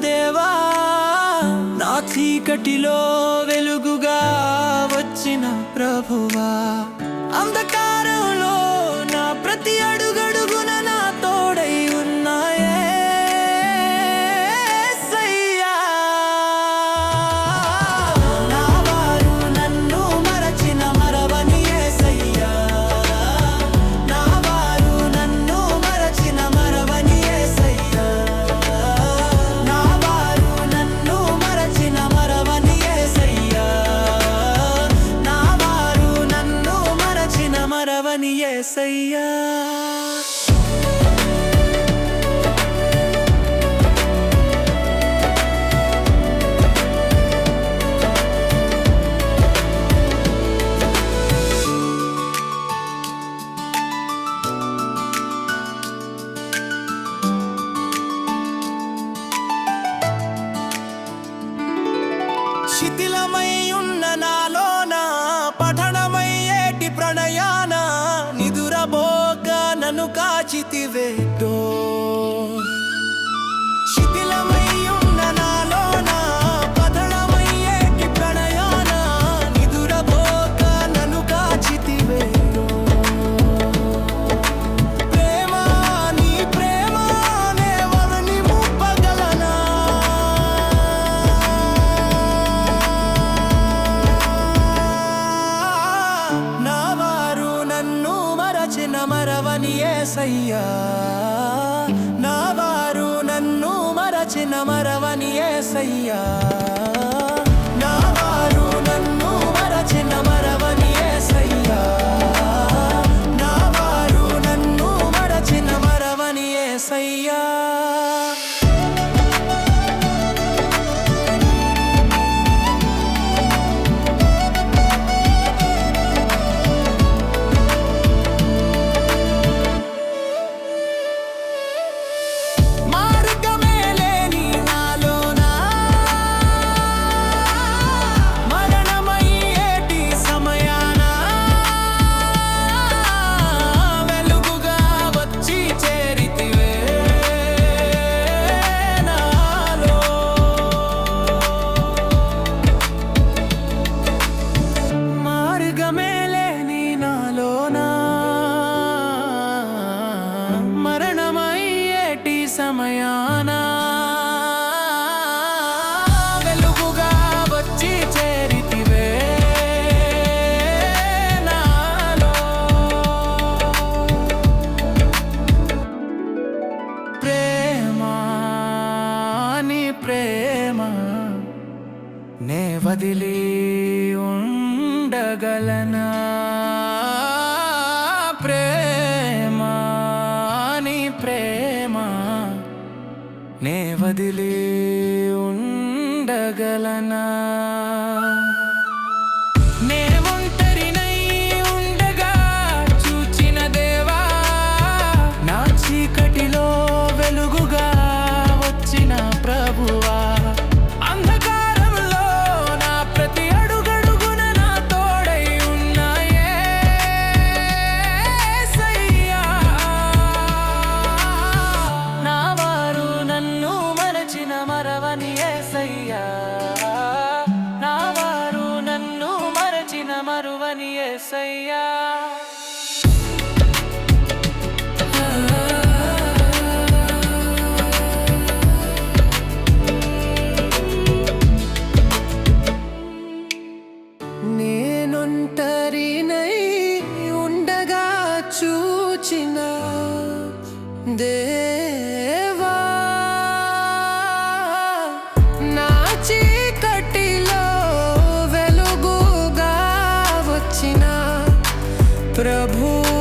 దేవా నా చీకటిలో వెలుగుగా వచ్చిన ప్రభువా. అంధకారంలో నా ప్రతి అడుగు yeah give it నమరవని ఏసయ్యా. నా వారు నన్ను మరచిన మరవని ఏసయ్యా. నే వదిలి ఉండగలనా? ప్రేమాని ప్రేమ. నే వదిలి ఉండగలనా? love. you